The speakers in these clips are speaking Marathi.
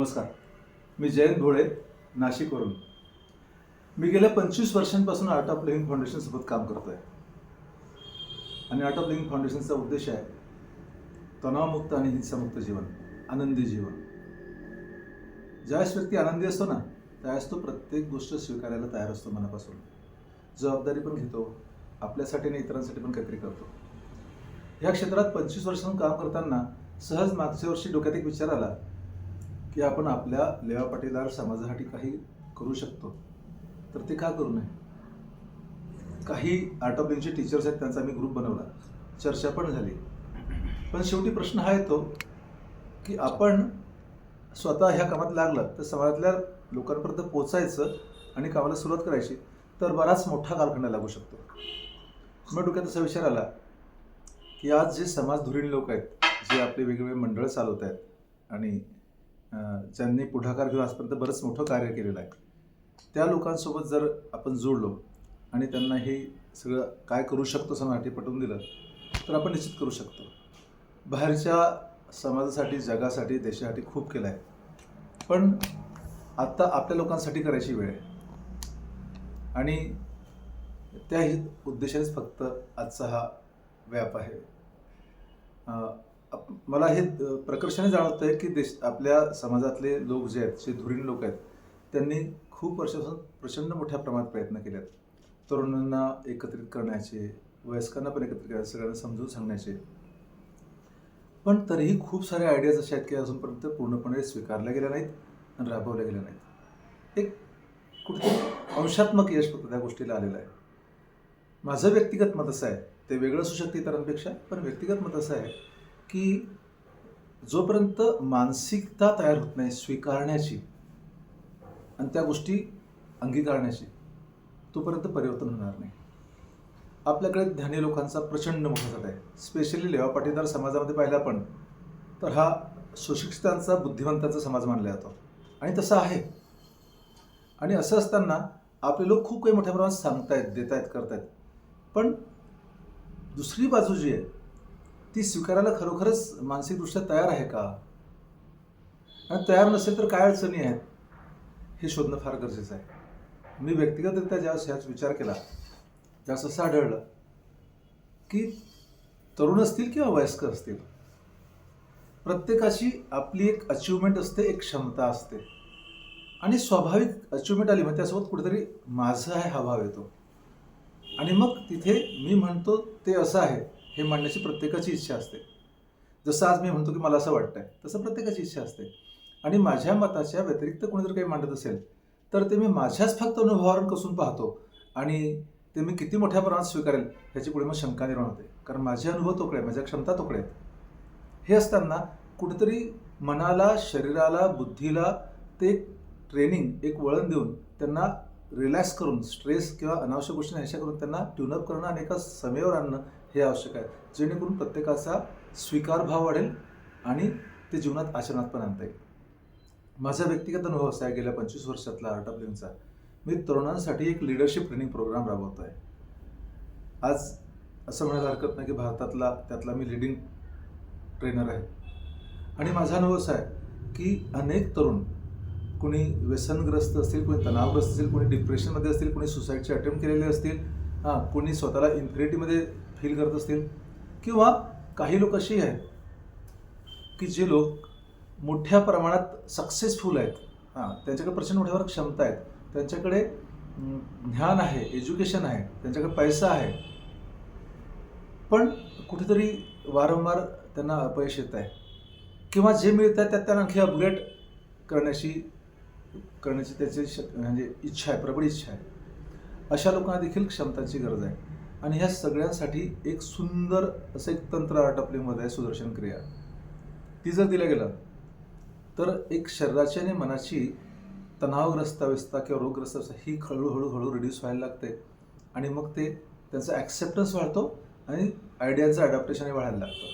नमस्कार. मी जयंत भोळे नाशिकवरून. मी गेल्या पंचवीस वर्षांपासून आर्ट ऑफ लिव्हिंग फाउंडेशनसोबत काम करतो आहे आणि आर्ट ऑफ लिव्हिंग फाउंडेशनचा उद्देश आहे तणावमुक्त आणि हिंसामुक्त जीवन आनंदी जीवन. ज्यावेळेस व्यक्ती आनंदी असतो ना त्यावेळेस तो प्रत्येक गोष्ट स्वीकारायला तयार असतो मनापासून. जबाबदारी पण घेतो आपल्यासाठी आणि इतरांसाठी पण काहीतरी करतो. ह्या क्षेत्रात पंचवीस वर्षांपासून काम करताना सहज मागच्या वर्षी डोक्यात एक विचार आला की आपण आपल्या लेवा पाटीदार समाजासाठी काही करू शकतो. तर ते का करू नये? काही आर्ट ऑफ लिव्हिंगचे टीचर्स आहेत त्यांचा आम्ही ग्रुप बनवला. चर्चा पण झाली. पण शेवटी प्रश्न हा येतो की आपण स्वतः ह्या कामात लागलं तर समाजातल्या लोकांपर्यंत पोचायचं आणि कामाला सुरुवात करायची तर बराच मोठा कालखंड लागू शकतो. मग डोक्यात असा विचार आला की आज जे समाजधुरीण लोक आहेत जे आपले वेगवेगळे मंडळ चालवत आहेत आणि ज्यांनी पुढाकार घेऊन आजपर्यंत बरंच मोठं कार्य केलेलं आहे. त्या लोकांसोबत जर आपण जोडलो आणि त्यांना हे सगळं काय करू शकतो समाजासाठी पटवून दिलं तर आपण निश्चित करू शकतो. बाहेरच्या समाजासाठी जगासाठी देशासाठी खूप केलं आहे. पण आत्ता आपल्या लोकांसाठी करायची वेळ आहे. आणि त्या हि उद्देशानेच फक्त आजचा हा व्याप आहे. मला हे प्रकर्षाने जाणवत आहे की देश आपल्या समाजातले लोक जे आहेत जे धुरीण लोक आहेत त्यांनी खूप वर्षापासून प्रचंड मोठ्या प्रमाणात प्रयत्न केले आहेत तरुणांना एकत्रित करण्याचे वयस्कांना पण एकत्रित करायचे सगळ्यांना समजून सांगण्याचे. पण तरीही खूप साऱ्या आयडियाज अशा आहेत की अजूनपर्यंत पूर्णपणे स्वीकारल्या गेल्या नाहीत आणि राबवल्या गेल्या नाहीत. एक कुठेतरी अंशात्मक यश फक्त त्या गोष्टीला आलेलं आहे. माझं व्यक्तिगत मत असं आहे ते वेगळं असू शकते इतरांपेक्षा पण व्यक्तिगत मत असं आहे की जोपर्यंत मानसिकता तयार होत नाही स्वीकारण्याची आणि त्या गोष्टी अंगीकारण्याची तोपर्यंत परिवर्तन होणार नाही. आपल्याकडे ध्यानी लोकांचा प्रचंड मोठा जात आहे. स्पेशली लेवा पाटीदार समाजामध्ये पाहिला पण तर हा सुशिक्षितांचा बुद्धिवंतांचा समाज मानला जातो. आणि तसं आहे. आणि असं असताना आपले लोक खूप काही मोठ्या प्रमाणात सांगतायत देतायत करतायत. पण दुसरी बाजू जी आहे ती स्वीकारायला खरोखरच मानसिकदृष्ट्या तयार आहे का? आणि तयार नसेल तर काय अडचणी आहेत? हे शोधणं फार गरजेचं आहे. मी व्यक्तिगतरित्या ज्यावेळेस ह्याच विचार केला त्यावेळेस असं आढळलं की तरुण असतील किंवा वयस्कर असतील प्रत्येकाची आपली एक अचिव्हमेंट असते एक क्षमता असते. आणि स्वाभाविक अचिव्हमेंट आली म्हणजे त्यासोबत कुठेतरी माझं आहे हा भाव येतो. आणि मग तिथे मी म्हणतो ते असं आहे. हे मांडण्याची प्रत्येकाची इच्छा असते. जसं आज मी म्हणतो की मला असं वाटतंय तसं प्रत्येकाची इच्छा असते. आणि माझ्या मताच्या व्यतिरिक्त कोणी जर काही मांडत असेल तर ते मी माझ्याच फक्त अनुभवावरून कसून पाहतो आणि ते मी किती मोठ्या प्रमाणात स्वीकारेल ह्याची पुढे मग शंका निर्माण होते. कारण माझे अनुभव तोकडे आहेत माझ्या क्षमता तोकडे आहेत. हे असताना कुठेतरी मनाला शरीराला बुद्धीला ते ट्रेनिंग एक वळण देऊन त्यांना रिलॅक्स करून स्ट्रेस किंवा अनावश्यक गोष्टी ह्याशा करून त्यांना ट्यूनअप करणं आणि एका समेवर आणणं हे आवश्यक आहे. जेणेकरून प्रत्येकाचा स्वीकार भाव वाढेल आणि ते जीवनात आचरणात पण आणता येईल. माझा व्यक्तिगत अनुभव असा आहे गेल्या पंचवीस वर्षातला आर्ट ऑफ लिव्हिंगचा मी तरुणांसाठी एक लिडरशिप ट्रेनिंग प्रोग्राम राबवतो आहे आज असं म्हणायला हरकत नाही की भारतातला त्यातला मी लिडिंग ट्रेनर आहे. आणि माझा अनुभव असा आहे की अनेक तरुण कोणी व्यसनग्रस्त असतील कोणी तणावग्रस्त असतील कोणी डिप्रेशनमध्ये असतील कोणी सुसाईडचे अटेम्प्ट केलेले असतील हां कोणी स्वतःला इन्फिनिटीमध्ये फील करत असतील किंवा काही लोक अशी आहेत की जे लोक मोठ्या प्रमाणात सक्सेसफुल आहेत हां त्यांच्याकडे प्रचंड मोठ्यावर क्षमता आहेत त्यांच्याकडे ज्ञान आहे एज्युकेशन आहे त्यांच्याकडे पैसा आहे पण कुठेतरी वारंवार त्यांना अपयश येत आहे किंवा जे मिळत आहे त्यात त्यांना आणखी अपग्रेड करण्याची करण्याची त्याची श म्हणजे इच्छा आहे प्रबळ इच्छा आहे. अशा लोकांना देखील क्षमतांची गरज आहे. आणि ह्या सगळ्यांसाठी एक सुंदर असं एक तंत्र आर्ट ऑफ आहे सुदर्शन क्रिया. ती जर दिलं गेलं तर एक शरीराची आणि मनाची तणावग्रस्त अवस्था किंवा रोगग्रस्त अवस्था ही हळूहळू हळू रिड्यूस व्हायला लागते. आणि मग ते त्यांचा ॲक्सेप्टन्स वाढतो आणि आयडियाचं अडॅप्टेशनही वाढायला लागतं.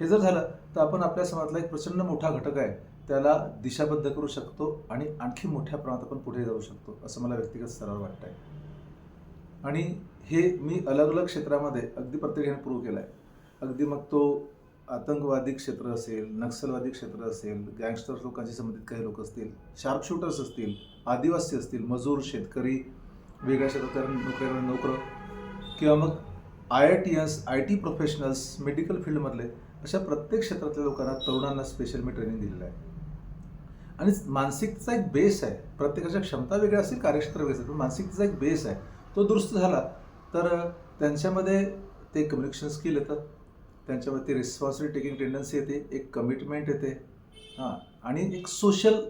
हे जर झालं तर आपण आपल्या समाजातला एक प्रचंड मोठा घटक आहे. त्याला दिशाबद्ध करू शकतो आणि आणखी मोठ्या प्रमाणात आपण पुढे जाऊ शकतो असं मला व्यक्तिगत स्तरावर वाटतं आहे आणि हे मी अलग अलग क्षेत्रामध्ये अगदी प्रत्येकाने प्रूव्ह केलं आहे अगदी मग तो आतंकवादी क्षेत्र असेल नक्षलवादी क्षेत्र असेल गँगस्टर लोकांशी संबंधित काही लोक असतील शार्पशूटर्स असतील आदिवासी असतील मजूर शेतकरी वेगळ्या शेतकऱ्या नोकऱ्या नोकर किंवा मग I I T S I T professionals medical फील्डमधले अशा प्रत्येक क्षेत्रातल्या लोकांना तरुणांना स्पेशल मी ट्रेनिंग दिलेलं आहे. आणि मानसिकचा एक बेस आहे. प्रत्येकाच्या क्षमता वेगळ्या असतील कार्यक्षेत्र वेगळे असेल पण मानसिकचा एक बेस आहे. तो दुरुस्त झाला तर त्यांच्यामध्ये ते कम्युनिकेशन स्किल येतं. त्यांच्यामध्ये ती रिस्पॉन्सिबिलिटी टेकिंग टेंडन्सी येते एक कमिटमेंट येते. हां आणि एक सोशल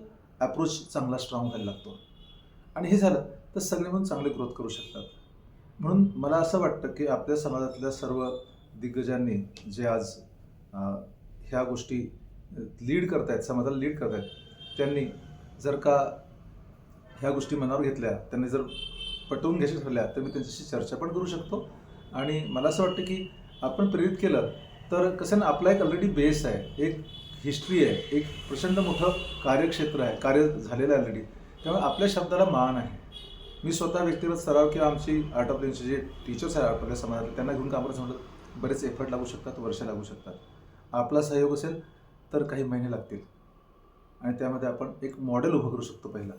अप्रोच चांगला स्ट्रॉंग व्हायला लागतो. आणि हे झालं तर सगळे म्हणून चांगले ग्रोथ करू शकतात. म्हणून मला असं वाटतं की आपल्या समाजातल्या सर्व दिग्गजांनी जे आज ह्या गोष्टी लीड करतायत समाजाला लीड करतायत त्यांनी जर का ह्या गोष्टी मनावर घेतल्या त्यांनी जर पटवून घ्यायच्या ठरल्या तर मी त्यांच्याशी चर्चा पण करू शकतो. आणि मला असं वाटतं की आपण प्रेरित केलं तर कसं ना आपला एक ऑलरेडी बेस आहे एक हिस्ट्री आहे एक प्रचंड मोठं कार्यक्षेत्र आहे कार्य झालेलं आहे ऑलरेडी त्यामुळे आपल्या शब्दाला मान आहे. मी स्वतः व्यक्तिगत सराव किंवा आमची आर्ट ऑफ लिव्हिंगचे जे टीचर्स आहेत आपल्या समाजातले त्यांना घेऊन काम करायचं म्हटलं बरेच एफर्ट लागू शकतात वर्ष लागू शकतात. आपला सहयोग असेल तर काही महिने लागतील. आणि त्यामध्ये आपण एक मॉडेल उभं करू शकतो पहिला.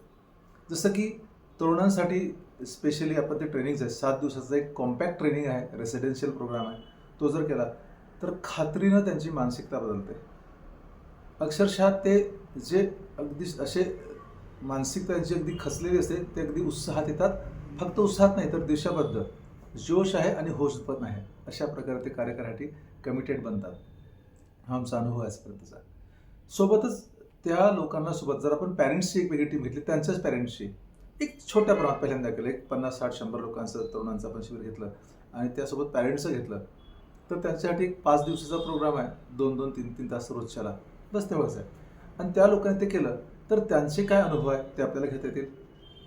जसं की तरुणांसाठी स्पेशली आपण ते ट्रेनिंग्स आहे सात दिवसाचा एक कॉम्पॅक्ट ट्रेनिंग आहे. रेसिडेन्शियल प्रोग्राम आहे. तो जर केला तर खात्रीनं त्यांची मानसिकता बदलते. अक्षरशः ते जे अगदी असे मानसिकता त्यांची अगदी खचलेली असते ते अगदी उत्साहात येतात. फक्त उत्साहात नाही तर देशाबद्दल जोश आहे आणि होश पण आहे. अशा प्रकारे ते कार्य करण्यासाठी कमिटेड बनतात. हा आमचा अनुभव आहे आजपर्यंतचा. सोबतच त्या लोकांना सोबत जर आपण पॅरेंट्सची एक वेगळी टीम घेतली त्यांच्याच पॅरेंट्सची एक छोट्या प्रमाणात पहिल्यांदा केलं एक पन्नास साठ शंभर लोकांचं तरुणांचं आपण शिबिर घेतलं आणि त्यासोबत पॅरेंट्सचं घेतलं. तर त्यांच्यासाठी एक पाच दिवसाचा प्रोग्राम आहे दोन दोन तीन तीन तास रोजच्याला. बस तेवढंच आहे. आणि त्या लोकांनी ते केलं तर त्यांचे काय अनुभव आहे ते आपल्याला घेता येतील.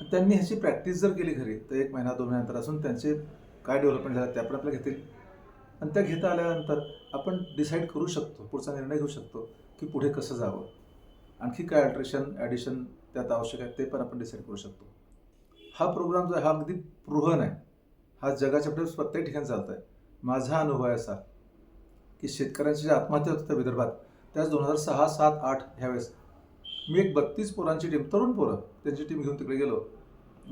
आणि त्यांनी ह्याची प्रॅक्टिस जर केली घरी तर एक महिना दोन महिन्यानंतर असून त्यांचे काय डेव्हलपमेंट झालं ते आपण आपल्याला घेतील. आणि त्या घेता आल्यानंतर आपण डिसाईड करू शकतो पुढचा निर्णय घेऊ शकतो की पुढे कसं जावं. आणखी काय अल्ट्रेशन ॲडिशन त्यात आवश्यक आहे ते पण आपण डिसाईड करू शकतो. हा प्रोग्राम जो आहे हा अगदी प्रोहन आहे. हा जगाच्या पुढे प्रत्येक ठिकाणी चालत आहे माझा अनुभव आहे असा की शेतकऱ्यांची ज्या आत्महत्या होत्या विदर्भात त्याच दोन हजार सहा सात आठ ह्यावेळेस मी एक बत्तीस पोरांची टीम तरुण पोरं त्यांची टीम घेऊन तिकडे गेलो.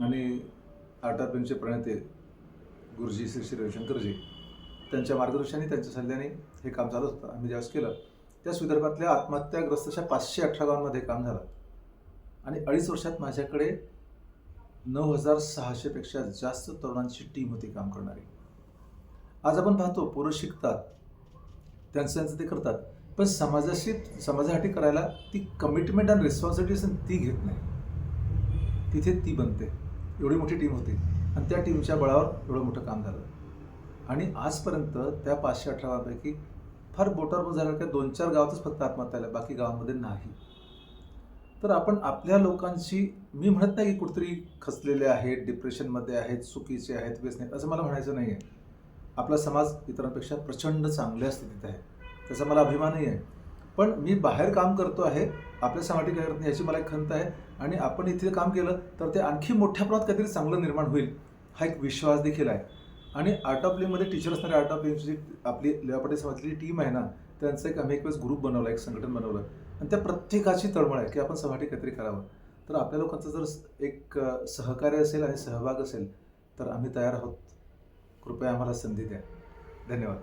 आणि आर्ट ऑफ प्रणेते गुरुजी श्री श्री रविशंकरजी त्यांच्या मार्गदर्शनाने त्यांच्या सल्ल्याने हे काम चालत होतं. आम्ही ज्यावेळेस केलं त्याच विदर्भातल्या आत्महत्याग्रस्त अशा पाचशे अठरा गावांमध्ये काम झालं. आणि अडीच वर्षात माझ्याकडे नऊ हजार सहाशेपेक्षा जास्त तरुणांची टीम होती काम करणारी. आज आपण पाहतो पोरं शिकतात त्यांचं त्यांचं ते करतात पण समाजाशी समाजासाठी करायला ती कमिटमेंट आणि रिस्पॉन्सिबिलिटी ती घेत नाही. तिथे ती बनते. एवढी मोठी टीम होती. आणि त्या टीमच्या बळावर एवढं मोठं काम झालं. आणि आजपर्यंत त्या पाचशे अठरापैकी फार बोटावर झालं दोन चार गावातच फक्त आत्महत्या आल्या. बाकी गावांमध्ये नाही. तर आपण आपल्या लोकांशी मी म्हणत नाही की कुठेतरी खचलेले आहेत डिप्रेशनमध्ये आहेत चुकीचे आहेत व्यसने असं मला म्हणायचं नाही आहे आपला समाज इतरांपेक्षा प्रचंड चांगल्या स्थितीत आहे. त्याचा मला अभिमानही आहे. पण मी बाहेर काम करतो आहे आपल्या समाजासाठी काय करत नाही याची मला एक खंत आहे. आणि आपण इथे काम केलं तर ते आणखी मोठ्या प्रमाणात काहीतरी चांगलं निर्माण होईल हा एक विश्वास देखील आहे. आणि आर्ट ऑफ प्लेमध्ये टीचर असणारे आर्ट ऑफ लिव्हची आपली लिवापटी समाजातली टीम आहे ना त्यांचं एक आम्ही एक वेळेस ग्रुप बनवला एक संघटन बनवलं. आणि त्या प्रत्येकाची तळमळ आहे की आपण सभाटी काहीतरी करावं. तर आपल्या लोकांचं जर एक सहकार्य असेल आणि सहभाग असेल तर आम्ही तयार आहोत. कृपया आम्हाला संधी द्या. धन्यवाद.